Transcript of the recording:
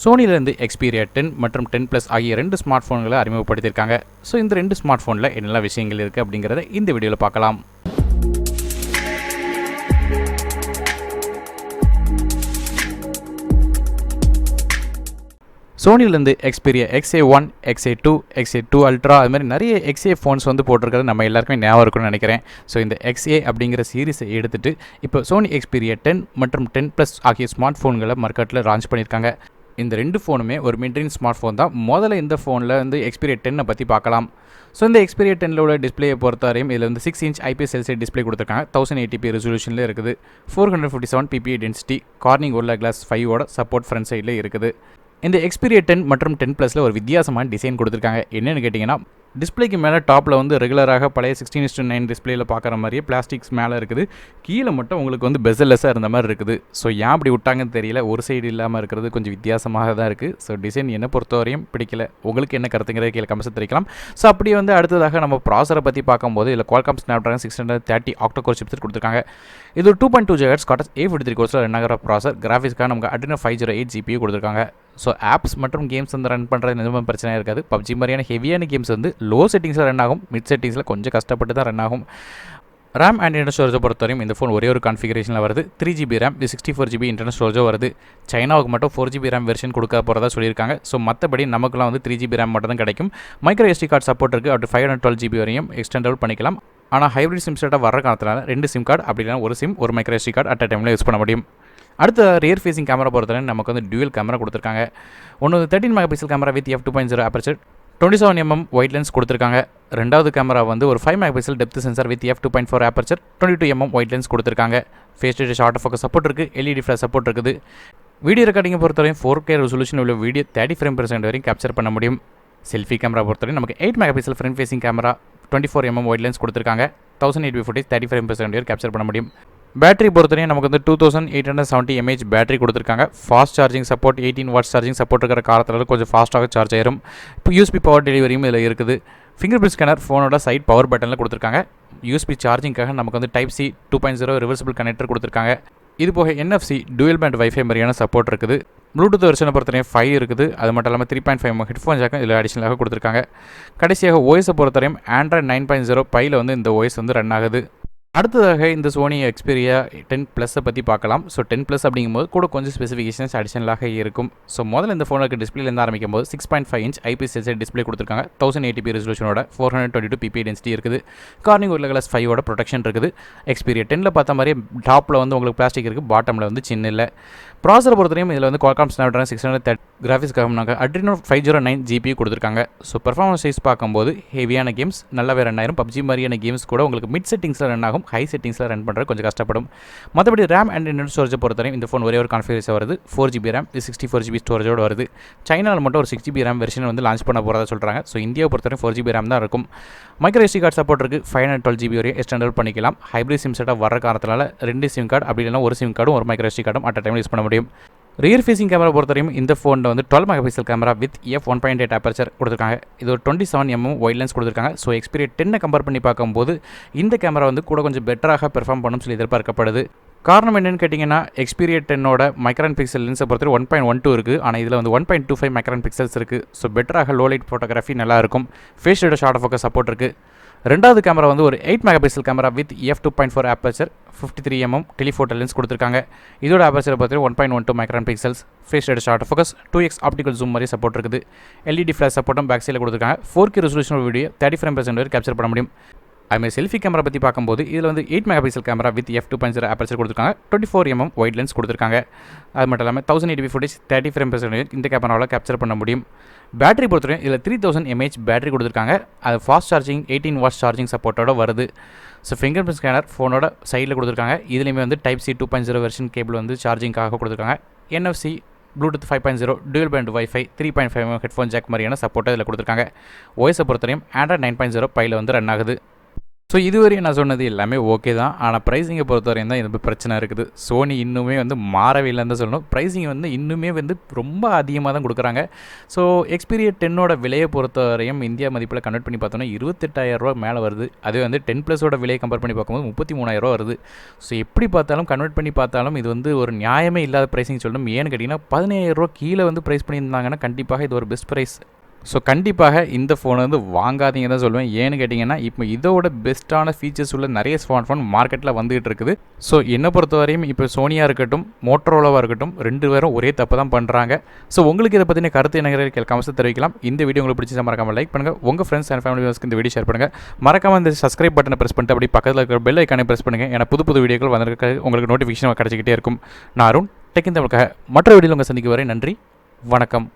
சோனிலேருந்து Xperia ten மற்றும் ten plus ஆகிய ரெண்டு ஸ்மார்ட் ஃபோன்களை அறிமுகப்படுத்தியிருக்காங்க. ஸோ இந்த ரெண்டு ஸ்மார்ட் ஃபோனில் என்னென்ன விஷயங்கள் இருக்குது அப்படிங்கிறத இந்த வீடியோவில் பார்க்கலாம். சோனிலேருந்து Xperia XA one XA two XA two ultra அது மாதிரி நிறைய எக்ஸ்ஏ ஃபோன்ஸ் வந்து போட்டிருக்கிறது நம்ம எல்லாருக்குமே ஞாபகம் இருக்கும்னு நினைக்கிறேன். ஸோ இந்த எக்ஸ்ஏ அப்படிங்கிற சீரிஸை எடுத்துகிட்டு இப்போ சோனி எக்ஸ்பீரியா டென் மற்றும் டென் ப்ளஸ் ஆகிய ஸ்மார்ட் ஃபோன்களை மார்க்கெட்டில் லான்ச் பண்ணியிருக்காங்க. இந்த ரெண்டு ஃபோனுமே ஒரு மிட்ரேஞ்ச் ஸ்மார்ட் ஃபோன் தான். முதல்ல இந்த ஃபோனில் வந்து எக்ஸ்பீரியா டென்னை பற்றி பார்க்கலாம். ஸோ இந்த எக்ஸ்பீரியா டென்னில் உள்ள டிஸ்பிளேயை பொறுத்தவரையும் இதில் வந்து six inch IPS LC display கொடுத்துருக்காங்க. தௌசண்ட் எயிட்டிபி ரெசல்யூஷனில் இருக்குது. Four hundred fifty seven PPI density Corning உள்ள கிளாஸ் ஃபைவோட சப்போர்ட் ஃப்ரண்ட் சைடில் இருக்குது. இந்த எக்ஸ்பீரியா டென் மற்றும் டென் ப்ளஸில் ஒரு வித்தியாசமான டிசைன் கொடுத்துருக்காங்க. என்னென்னு கேட்டிங்கன்னா டிஸ்பிளேக்கு மேலே டாப்பில் வந்து ரெகுலராக பழைய சிக்ஸ்டீன் இஸ்டு நைன் டிஸ்பிளேயில் பார்க்குற மாதிரியே பிளாஸ்டிக்ஸ் மேலே இருக்குது. கீழே மட்டும் உங்களுக்கு வந்து பெசல்லெஸ்ஸாக இருந்த மாதிரி இருக்குது. ஸோ ஏன் அப்படி விட்டாங்கன்னு தெரியல. ஒரு சைடு இல்லாமல் இருக்கிறது கொஞ்சம் வித்தியாசமாக தான் இருக்குது ஸோ டிசைன் என்னை பொறுத்தவரையும் பிடிக்கல. உங்களுக்கு என்ன கருத்துங்கிறத கீழே கமெண்ட்ஸ் தெரிவிக்கலாம். ஸோ அப்படி வந்து அடுத்ததாக நம்ம ப்ராசரை பற்றி பார்க்கும்போது இதில் Qualcomm Snapdragon six hundred thirty octa core chips கொடுத்துருக்காங்க. இது ஒரு two point two gigahertz Cortex A fifty three கோர்ஸில் ரன் ப்ராசர் கிராஃபிக்ஸ்க்காக நமக்கு Adreno five zero eight GPU கொடுத்துருக்காங்க. ஸோ ஆப்ஸ் மற்றும் கேம்ஸ் வந்து ரன் பண்ணுறது எதுவும் பிரச்சனையாக இருக்காது. பப்ஜி மாதிரியான ஹெவியான கேம்ஸ் வந்து லோ செட்டிங்ஸில் ரன் ஆகும் மிட் செட்டிங்ஸில் கொஞ்சம் கஷ்டப்பட்டு தான் ரன் ஆகும். ரேம் அண்ட் இன்டர்னல் ஸ்டோரேஜை பொறுத்தவரையும் இந்த ஃபோன் ஒரே ஒரு கான்ஃபிகரேஷனில் வருது. Three GB RAM sixty four GB internal ஸ்டோரேஜோ வருது. சைனாவுக்கு மட்டும் ஃபோர் ஜிபி ரேம் வெர்ஷன் கொடுக்க போகிறதா சொல்லியிருக்காங்க. ஸோ மற்றபடி நமக்குலாம் வந்து த்ரீ ஜிபி ரேம் மட்டும் தான் கிடைக்கும் மைக்ரோ எஸ்டி கார்டு சப்போர்ட் இருக்குது அப்படி ஃபைவ் ஹண்ட்ரட் டுவெல் ஜிபி வரையும் எக்ஸ்டெண்டபிள் பண்ணிக்கலாம். ஆனால் ஹைப்ரிட் சிம் செட்டாக வர காரணத்தினால ரெண்டு சிம் கார்டு அப்படி இல்லைனா ஒரு சிம் ஒரு micro SD card at a டைமில் யூஸ் பண்ண முடியும். அடுத்த ரியர் ஃபேஸிங் கேமரா பொறுத்தவரை நமக்கு வந்து டியூவல் கேமரா கொடுத்துருக்காங்க. ஒன்று thirteen mega pixel camera with F two point zero aperture twenty seven mm wide lens கொடுத்துருக்காங்க. ரெண்டாவது கேமரா வந்து ஒரு five mega pixel depth sensor with F two point four aperture twenty two mm wide lens கொடுத்துருக்காங்க phase date short focus support இருக்குது LED flash support இருக்குது. Video ரெக்கார்டிங்கை பொறுத்தவரையும் four K resolution உள்ள வீடியோ தேர்ட்டி ஃப்ரேம் பெர்சென்ட் வரையும் capture பண்ண முடியும். Selfie camera பொறுத்தவரையும் நமக்கு eight mega pixel front facing camera twenty four mm wide lens கொடுத்துருக்காங்க thousand eight footage thirty frame percent வரையும் கேப்சர் பண்ண முடியும். பேட்டரி பொறுத்தவரையும் நமக்கு வந்து two thousand eight hundred seventy mAh battery கொடுத்துருக்காங்க. Fast charging support eighteen watts charging support இருக்கிற காலத்தில் கொஞ்சம் ஃபாஸ்ட்டாக சார்ஜ் ஆயிரும். இப்போ யூஸ்பி பவர் டெலிவரியும் இதில் இருக்குது. ஃபிங்கர் பிரிண்ட் ஸ்கேனர் ஃபோனோட சைட் பவர் பட்டனில் கொடுத்துருக்காங்க. யூஸ்பி சார்ஜிங்காக நமக்கு வந்து type C two point zero reversible connector கொடுத்துருக்காங்க. இது போக என்எஃப்சி டூயல் பேண்ட் வைஃபை மாதிரியான சப்போர்ட் இருக்குது. ப்ளூடூத் வெர்ஷனை பொறுத்தவரையும் ஃபைவ் இருக்குது. அது மட்டும் இல்லாமல் த்ரீ பாயிண்ட் ஃபைவ் ஹெட்ஃபோன் ஜாக்கும் இதில் அடிஷனலாக கொடுத்துருக்காங்க. கடைசியாக ஓஎஸை பொறுத்தவரையும் ஆண்ட்ராய்ட் நைன் பாயிண்ட் ஜீரோ பையில் வந்து இந்த ஓஎஸ் வந்து ரன் ஆகுது. அடுத்ததாக இந்த சோனி எக்ஸ்பீரியா டென் ப்ளஸை பற்றி பார்க்கலாம். ஸோ டென் ப்ளஸ் அப்படிங்கும்போது கூட கொஞ்சம் ஸ்பெசிஃபிகேஷன்ஸ் அடிஷனலாக இருக்கும். ஸோ முதல்ல இந்த ஃபோனுக்கு டிஸ்பிளேலேருந்து ஆரம்பிக்கும் போது six point five inch IPS LCD display கொடுத்துருக்காங்க. Thousand eighty ரெசல்யூஷனோட four hundred twenty two PP density இருக்குது. கார்னிங் உள்ள கிளாஸ் ஃபைவோட ப்ரொடெக்ஷன் இருக்குது. எக்ஸ்பீரியா டெனில் பார்த்த மாதிரி டாப்பில் வந்து உங்களுக்கு பிளாஸ்டிக் இருக்குது பாட்டமில் வந்து சின்ன இல்லை. ப்ராசர் பொறுத்தவரையும் இதில் வந்து Qualcomm Snapdragon six hundred third கிராஃபிக்ஸ்க்காக நாங்கள் Adreno five zero nine GB கொடுத்துருக்காங்க. ஸோ பெர்ஃபார்மன்ஸ் சைஸ் பார்க்கும்போது ஹெவியான கேம்ஸ் நல்லாவே ரன் ஆயிரும் பப்ஜி மாதிரியான கேம்ஸ் கூட உங்களுக்கு மிட் செட்டிங்ஸில் ரன் ஆகும். ஹை செட்டிங்ஸில் ரன் பண்ணுறது கொஞ்சம் கஷ்டப்படும். மற்றபடி ரேம் அண்ட் இன்டர்னல் ஸ்டோரேஜை பொறுத்தவரையும் இந்த ஃபோன் ஒரே ஒரு கான்ஃபிகரேஷன் வருது. ஃபோர் ஜிபி ரேம் இது சிக்ஸ்டி ஃபோர் ஜிபி ஸ்டோரேஜோடு வருது. சைனாவில் மட்டும் ஒரு சிக்ஸ் ஜிபி ரேம் வெர்ஷன் வந்து லான்ச் பண்ண போகிறதா சொல்கிறாங்க ஸோ இந்தியாவை பொறுத்தவரையும் ஃபோர் ஜிபி ரேம் தான் இருக்கும். மைக்ரோ எஸ்டி கார்டு சப்போர்ட் இருக்குது ஃபைவ் ஹண்ட்ரட் டுவெல் ஜிபி வரையும் எக்ஸ்டெண்டல் பண்ணிக்கலாம். ஹைப்ரிட் சிம் செட்டாக வர காரணத்தினால ரெண்டு சிம் கார்டு அப்படி இல்லைனா ஒரு சிம் கார்டும் ஒரு மைக்ரோ எஸ்டி கார்டும் அட் டைம் யூஸ் பண்ண முடியும். ரியர் ஃபேசிங் கேமரா பொறுத்தவரையும் இந்த ஃபோனில் வந்து twelve mega pixel camera with F one point eight aperture கொடுத்துருக்காங்க. இது ஒரு twenty seven MM wide lens கொடுத்துருக்காங்க. ஸோ எக்ஸ்பீரியட் டென்னை கம்பேர் பண்ணி பார்க்கும்போது இந்த கேமரா வந்து கூட கொஞ்சம் பெட்டராக பெர்ஃபார்ம் பண்ணும் சொல்லி எதிர்பார்க்கப்படுது. காரணம் என்னென்னு கேட்டிங்கன்னா எக்ஸ்பீரியட் டென்னோட மைக்ரான் பிக்சல் லென்ஸை பொறுத்தவரை ஒன் பாயிண்ட் ஒன் டூ இருக்குது ஆனால் இதில் வந்து one point two five micron pixels இருக்குது ஸோ பெட்டராக லோ லைட் ஃபோட்டோகிராஃபி நல்லாயிருக்கும். ஃபேஸ் ரேட் ஷார்ட் ஃபோக்கஸ் சப்போர்ட் இருக்குது ரெண்டாவது கேமரா வந்து ஒரு eight mega pixel camera with F two point four aperture fifty three MM telephoto lens கொடுத்துருக்காங்க. இதோட ஆப்பர்ச்சர் பார்த்தீங்கன்னா one point one two micron pixels phase rate short focus two X optical zoom மாதிரி support இருக்குது. LED flash சப்போர்ட்டும் back சைடில் கொடுத்துருக்காங்க. Four K resolution video thirty frame percent வரை capture பண்ண முடியும். அதுமாதிரி செல்ஃபி கேமரா பற்றி பார்க்கும்போது இதில் வந்து eight mega pixel camera with F two point zero aperture கொடுத்துருக்காங்க. Twenty four MM wide lens கொடுத்துருக்காங்க. அது மட்டும் இல்லாமல் thousand eighty footage thirty frame percent இந்த கேமராவில் கேப்சர் பண்ண முடியும். பேட்டரி பொறுத்தவரைக்கும் இதில் த்ரீ தௌசண்ட் எம்ஏஹெச் பேட்டரி கொடுத்துருக்காங்க. அது fast charging eighteen watts charging சப்போர்ட்டோட வருது. ஸோ ஃபிங்கர் பிரிண்ட் ஸ்கேனர் ஃபோனோட சைடில் கொடுத்துருக்காங்க. இதுலேயுமே வந்து type C two point zero version cable வந்து சார்ஜிங்காக கொடுத்துருக்காங்க. NFC bluetooth five point zero dual band wifi three point five headphone jack மாதிரியான சப்போர்ட்டை இதில் கொடுத்துருக்காங்க. ஓஎஸை பொறுத்தவரையும் ஆண்ட்ராய்ட் நைன் பாயிண்ட் ஜீரோ பையில் வந்து ரன் ஆகுது. ஸோ இதுவரையும் நான் சொன்னது எல்லாமே ஓகே தான். ஆனால் ப்ரைஸிங்கை பொறுத்தவரையும் தான் இது பிரச்சனை இருக்குது. சோனி இன்னுமே வந்து மாறவே இல்லைன்னு தான் சொல்லணும். ப்ரைஸிங் வந்து இன்னுமே வந்து ரொம்ப அதிகமாக தான் கொடுக்குறாங்க. ஸோ எக்ஸ்பீரியர் டென்னோட விலையை பொறுத்தவரையும் இந்தியா மதிப்பில் கன்வெர்ட் பண்ணி பார்த்தோன்னா இருபத்தெட்டாயிரரூவா மேலே வருது. அதே வந்து டென் ப்ளஸோட விலையை கம்பேர் பண்ணி பார்க்கும்போது முப்பத்தி மூணாயிரரூவா வருது. ஸோ எப்படி பார்த்தாலும் கன்வெர்ட் பண்ணி பார்த்தாலும் இது வந்து ஒரு நியாயமே இல்லாத ப்ரைஸிங் சொல்லணும். ஏன்னு கேட்டிங்கன்னா பதினேழாயிரரூவா கீழே வந்து ப்ரைஸ் பண்ணியிருந்தாங்கன்னா கண்டிப்பாக இது ஒரு பெஸ்ட் ப்ரைஸ் ஸோ கண்டிப்பாக இந்த ஃபோனை வந்து வாங்காதீங்க தான் சொல்லுவேன் ஏன்னு கேட்டிங்கன்னா இப்போ இதோட பெஸ்ட்டான ஃபீச்சர்ஸ் உள்ள நிறைய ஸ்மார்ட் ஃபோன் மார்க்கெட்டில் வந்துகிட்டு இருக்குது. ஸோ என்னை பொறுத்தவரையும் இப்போ சோனியாக இருக்கட்டும் மோட்டரோலாவாக இருக்கட்டும் ரெண்டு பேரும் ஒரே தப்பு தான் பண்ணுறாங்க ஸோ உங்களுக்கு இதை பற்றின கருத்து என்ன கமெண்ட்ஸ் தெரிவிக்கலாம். இந்த வீடியோ உங்களுக்கு பிடிச்சி மறக்காமல் லைக் பண்ணுங்கள் உங்கள் ஃப்ரெண்ட்ஸ் அண்ட் ஃபேமிலி மெம்பர்ஸ்க்கு இந்த வீடியோ ஷேர் பண்ணுங்கள் மறக்காமல் இந்த சப்ஸ்கிரைப் பட்டனை ப்ரெஸ் பண்ணிட்டு அப்படி பக்கத்தில் இருக்கிற பெல் ஐக்கானை ப்ரெஸ் பண்ணுங்கள் ஏன்னா புது புது வீடியோக்கள் வந்திருக்க உங்களுக்கு நோட்டிஃபிகேஷன் கிடச்சிக்கிட்டே இருக்கும். நான் அருண் டெக்கின் தமிழுக்காக மற்ற வீடியோவில் உங்கள் சந்திக்கு வரை நன்றி வணக்கம்.